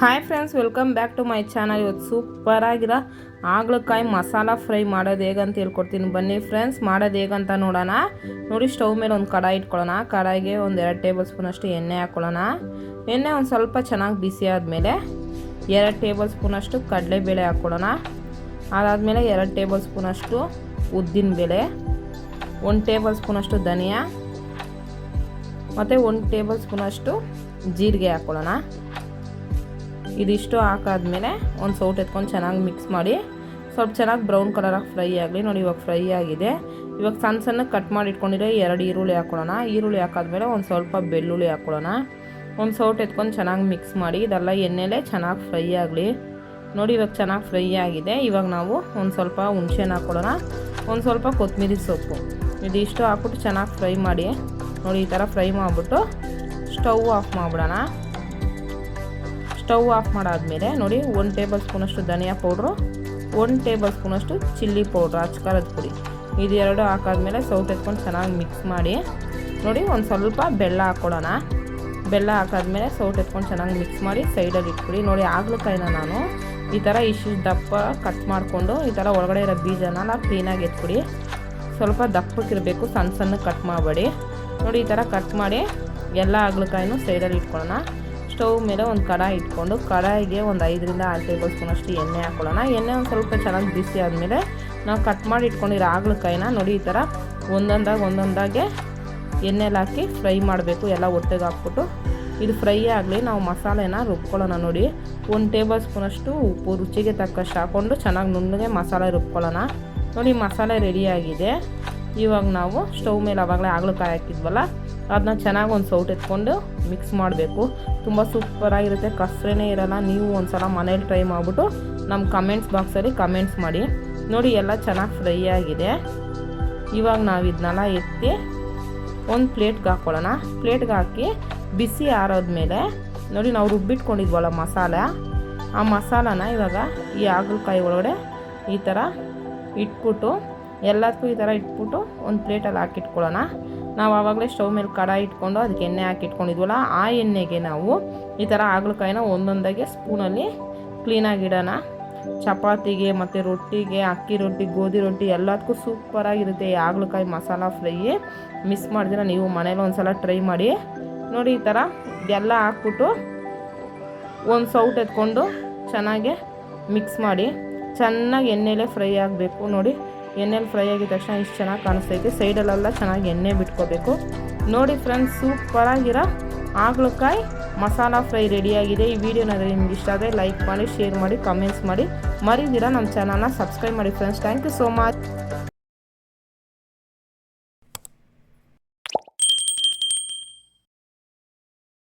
Hi friends welcome back to my channel ಇವತ್ತು super ಹಾಗಲಕಾಯಿ ಆಗ್ಲಕಾಯಿ ಮಸಾಲ ಫ್ರೈ ಮಾಡೋದು ಹೇಗಂತ ಹೇಳ್ಕೊಡ್ತೀನಿ. ಬನ್ನಿ ಫ್ರೆಂಡ್ಸ್ ಮಾಡೋದು ಹೇಗಂತ ನೋಡೋಣ. ನೋಡಿ ಸ್ಟವ್ ಮೇಲೆ ಒಂದು ಕಡಾಯಿ ಇಟ್ಕೊಳ್ಳೋಣ. ಕಡಾಯಿಗೆ ಒಂದು ಎರಡು ಟೇಬಲ್ ಸ್ಪೂನಷ್ಟು ಎಣ್ಣೆ ಹಾಕ್ಕೊಳ್ಳೋಣ ಎಣ್ಣೆ ಒಂದು ಸ್ವಲ್ಪ ಚೆನ್ನಾಗಿ ಬಿಸಿ ಆದಮೇಲೆ ಎರಡು ಟೇಬಲ್ ಸ್ಪೂನಷ್ಟು ಕಡಲೆಬೇಳೆ ಹಾಕ್ಕೊಳ್ಳೋಣ ಅದಾದಮೇಲೆ ಎರಡು ಟೇಬಲ್ ಸ್ಪೂನಷ್ಟು ಉದ್ದಿನ ಬೇಳೆ, ಒಂದು ಟೇಬಲ್ ಸ್ಪೂನಷ್ಟು ಧನಿಯಾ, ಮತ್ತು ಒಂದು ಟೇಬಲ್ ಸ್ಪೂನಷ್ಟು ಜೀರಿಗೆ ಹಾಕ್ಕೊಳ್ಳೋಣ ಇದಿಷ್ಟು ಹಾಕಾದ್ಮೇಲೆ ಒಂದು ಸೌಟ್ ಎತ್ಕೊಂಡು ಚೆನ್ನಾಗಿ ಮಿಕ್ಸ್ ಮಾಡಿ, ಸ್ವಲ್ಪ ಚೆನ್ನಾಗಿ ಬ್ರೌನ್ ಕಲರಾಗಿ ಫ್ರೈ ಆಗಲಿ. ನೋಡಿ ಇವಾಗ ಫ್ರೈ ಆಗಿದೆ. ಇವಾಗ ಸಣ್ಣ ಸಣ್ಣ ಕಟ್ ಮಾಡಿ ಇಟ್ಕೊಂಡಿರೋ ಎರಡು ಈರುಳ್ಳಿ ಹಾಕೊಳ್ಳೋಣ. ಈರುಳ್ಳಿ ಹಾಕಾದ್ಮೇಲೆ ಒಂದು ಸ್ವಲ್ಪ ಬೆಳ್ಳುಳ್ಳಿ ಹಾಕ್ಕೊಳ್ಳೋಣ ಒಂದು ಸೌಟ್ ಎತ್ಕೊಂಡು ಚೆನ್ನಾಗಿ ಮಿಕ್ಸ್ ಮಾಡಿ, ಇದೆಲ್ಲ ಎಣ್ಣೆಲೆ ಚೆನ್ನಾಗಿ ಫ್ರೈ ಆಗಲಿ. ನೋಡಿ ಇವಾಗ ಚೆನ್ನಾಗಿ ಫ್ರೈ ಆಗಿದೆ. ಇವಾಗ ನಾವು ಒಂದು ಸ್ವಲ್ಪ ಹುಣ್ಸೆನ ಹಾಕ್ಕೊಳ್ಳೋಣ ಒಂದು ಸ್ವಲ್ಪ ಕೊತ್ತಂಬರಿ ಸೊಪ್ಪು. ಇದಿಷ್ಟು ಹಾಕ್ಬಿಟ್ಟು ಚೆನ್ನಾಗಿ ಫ್ರೈ ಮಾಡಿ. ನೋಡಿ ಈ ಥರ ಫ್ರೈ ಮಾಡಿಬಿಟ್ಟು ಸ್ಟವ್ ಆಫ್ ಮಾಡಿಬಿಡೋಣ. ಸ್ಟವ್ ಆಫ್ ಮಾಡಾದಮೇಲೆ ನೋಡಿ ಒಂದು ಟೇಬಲ್ ಸ್ಪೂನಷ್ಟು ಧನಿಯಾ ಪೌಡ್ರು, ಒಂದು ಟೇಬಲ್ ಸ್ಪೂನಷ್ಟು ಚಿಲ್ಲಿ ಪೌಡ್ರ್ ಹಚ್ಕಾರದ ಪುಡಿ. ಇದೆರಡು ಹಾಕಾದ್ಮೇಲೆ ಸೌಟ್ ಎತ್ಕೊಂಡು ಚೆನ್ನಾಗಿ ಮಿಕ್ಸ್ ಮಾಡಿ, ನೋಡಿ ಒಂದು ಸ್ವಲ್ಪ ಬೆಲ್ಲ ಹಾಕ್ಕೊಡೋಣ. ಬೆಲ್ಲ ಹಾಕಾದ್ಮೇಲೆ ಸೌಟ್ ಎತ್ಕೊಂಡು ಚೆನ್ನಾಗಿ ಮಿಕ್ಸ್ ಮಾಡಿ ಸೈಡಲ್ಲಿ ಇಟ್ಬಿಡಿ. ನೋಡಿ ಆಗ್ಲಕಾಯಿನ ನಾನು ಈ ಥರ ಇಷ್ಟು ದಪ್ಪ ಕಟ್ ಮಾಡಿಕೊಂಡು ಈ ಥರ ಒಳಗಡೆ ಇರೋ ಬೀಜನ ಕ್ಲೀನಾಗಿ ಎತ್ಬಿಡಿ. ಸ್ವಲ್ಪ ದಪ್ಪಕ್ಕಿರಬೇಕು, ಸಣ್ಣ ಸಣ್ಣ ಕಟ್ ಮಾಡಬೇಡಿ. ನೋಡಿ ಈ ಥರ ಕಟ್ ಮಾಡಿ ಎಲ್ಲ ಆಗ್ಲಕಾಯಿನೂ ಸೈಡಲ್ಲಿ ಇಟ್ಕೊಳ್ಳೋಣ. ಸ್ಟವ್ ಮೇಲೆ ಒಂದು ಕಡಾಯಿ ಇಟ್ಕೊಂಡು ಕಡಾಯಿಗೆ ಒಂದು ಐದರಿಂದ ಆರು ಟೇಬಲ್ ಸ್ಪೂನಷ್ಟು ಎಣ್ಣೆ ಹಾಕೊಳ್ಳೋಣ. ಎಣ್ಣೆ ಒಂದು ಸ್ವಲ್ಪ ಚೆನ್ನಾಗಿ ಬಿಸಿ ಆದಮೇಲೆ ನಾವು ಕಟ್ ಮಾಡಿ ಇಟ್ಕೊಂಡಿರೋ ಆಗ್ಲಕಾಯಿನ ನೋಡಿ ಈ ಥರ ಒಂದೊಂದಾಗಿ ಒಂದೊಂದಾಗೆ ಎಣ್ಣೆಲಿ ಹಾಕಿ ಫ್ರೈ ಮಾಡಬೇಕು, ಎಲ್ಲ ಒಟ್ಟಿಗೆ ಹಾಕ್ಬಿಟ್ಟು. ಇದು ಫ್ರೈ ಆಗಲಿ ನಾವು ಮಸಾಲೆನ ರುಬ್ಕೊಳ್ಳೋಣ ನೋಡಿ. ಒಂದು ಟೇಬಲ್ ಸ್ಪೂನಷ್ಟು ಉಪ್ಪು, ರುಚಿಗೆ ತಕ್ಕಷ್ಟು ಹಾಕ್ಕೊಂಡು ಚೆನ್ನಾಗಿ ನುಣ್ಣಗೆ ಮಸಾಲೆ ರುಬ್ಕೊಳ್ಳೋಣ. ನೋಡಿ ಮಸಾಲೆ ರೆಡಿಯಾಗಿದೆ ಇವಾಗ ನಾವು ಸ್ಟವ್ ಮೇಲೆ ಅವಾಗಲೇ ಆಗ್ಲಕಾಯಿ ಹಾಕಿದ್ವಲ್ಲ ಅದನ್ನ ಚೆನ್ನಾಗಿ ಒಂದು ಸೌಟ್ ಎತ್ಕೊಂಡು ಮಿಕ್ಸ್ ಮಾಡಬೇಕು. ತುಂಬ ಸೂಪರಾಗಿರುತ್ತೆ ಕಸ್ರೇನೇ ಇರಲ್ಲ. ನೀವು ಒಂದು ಸಲ ಮನೇಲಿ ಟ್ರೈ ಮಾಡಿಬಿಟ್ಟು ನಮ್ಮ ಕಮೆಂಟ್ಸ್ ಬಾಕ್ಸಲ್ಲಿ ಕಮೆಂಟ್ಸ್ ಮಾಡಿ. ನೋಡಿ, ಎಲ್ಲ ಚೆನ್ನಾಗಿ ಫ್ರೈ ಆಗಿದೆ. ಇವಾಗ ನಾವು ಇದನ್ನೆಲ್ಲ ಎತ್ತಿ ಒಂದು ಪ್ಲೇಟ್ಗೆ ಹಾಕ್ಕೊಳ್ಳೋಣ ಪ್ಲೇಟ್ಗೆ ಹಾಕಿ ಬಿಸಿ ಆರೋದ್ಮೇಲೆ ನೋಡಿ, ನಾವು ರುಬ್ಬಿಟ್ಕೊಂಡಿದ್ವಲ್ಲ ಮಸಾಲೆ. ಆ ಮಸಾಲಾನ ಇವಾಗ ಈ ಹಾಗಲಕಾಯಿ ಒಳಗಡೆ ಈ ಥರ ಇಟ್ಬಿಟ್ಟು ಎಲ್ಲದಕ್ಕೂ ಈ ಥರ ಇಟ್ಬಿಟ್ಟು ಒಂದು ಪ್ಲೇಟಲ್ಲಿ ಹಾಕಿಟ್ಕೊಳ್ಳೋಣ. ನಾವು ಆವಾಗಲೇ ಸ್ಟವ್ ಮೇಲೆ ಕಡಾಯಿ ಇಟ್ಕೊಂಡು ಅದಕ್ಕೆ ಎಣ್ಣೆ ಹಾಕಿಟ್ಕೊಂಡಿದ್ವಲ್ಲ, ಆ ಎಣ್ಣೆಗೆ ನಾವು ಈ ಥರ ಹಾಗಲಕಾಯಿನ ಒಂದೊಂದಾಗೆ ಸ್ಪೂನಲ್ಲಿ ಕ್ಲೀನಾಗಿ ಇಡೋಣ. ಚಪಾತಿಗೆ ಮತ್ತು ರೊಟ್ಟಿಗೆ, ಅಕ್ಕಿ ರೊಟ್ಟಿ, ಗೋಧಿ ರೊಟ್ಟಿ ಎಲ್ಲದಕ್ಕೂ ಸೂಪರಾಗಿರುತ್ತೆ ಈ ಹಾಗಲಕಾಯಿ ಮಸಾಲ ಫ್ರೈ. ಮಿಸ್ ಮಾಡಿದ್ರೆ ನೀವು ಮನೇಲಿ ಒಂದು ಸಲ ಟ್ರೈ ಮಾಡಿ. ನೋಡಿ ಈ ಥರ ಎಲ್ಲ ಹಾಕ್ಬಿಟ್ಟು ಒಂದು ಸೌಟ್ ಎತ್ಕೊಂಡು ಚೆನ್ನಾಗೆ ಮಿಕ್ಸ್ ಮಾಡಿ. ಚೆನ್ನಾಗಿ ಎಣ್ಣೆಲೇ ಫ್ರೈ ಆಗಬೇಕು ನೋಡಿ. ಎಣ್ಣೆಲಿ ಫ್ರೈ ಆಗಿದ ತಕ್ಷಣ ಇಷ್ಟು ಚೆನ್ನಾಗಿ ಕಾಣಿಸ್ತೈತೆ. ಸೈಡಲ್ಲೆಲ್ಲ ಚೆನ್ನಾಗಿ ಎಣ್ಣೆ ಬಿಟ್ಕೋಬೇಕು. ನೋಡಿ ಫ್ರೆಂಡ್ಸ್, ಸೂಪರಾಗಿರೋ ಆಗ್ಲಕಾಯಿ ಮಸಾಲ ಫ್ರೈ ರೆಡಿಯಾಗಿದೆ ಈ ವಿಡಿಯೋನ ನಿಮ್ಗೆ ಇಷ್ಟ ಆದರೆ ಲೈಕ್ ಮಾಡಿ, ಶೇರ್ ಮಾಡಿ, ಕಮೆಂಟ್ಸ್ ಮಾಡಿ. ಮರಿದಿರ ನಮ್ಮ ಚಾನಲ್ನ ಸಬ್ಸ್ಕ್ರೈಬ್ ಮಾಡಿ friends. Thank you so much.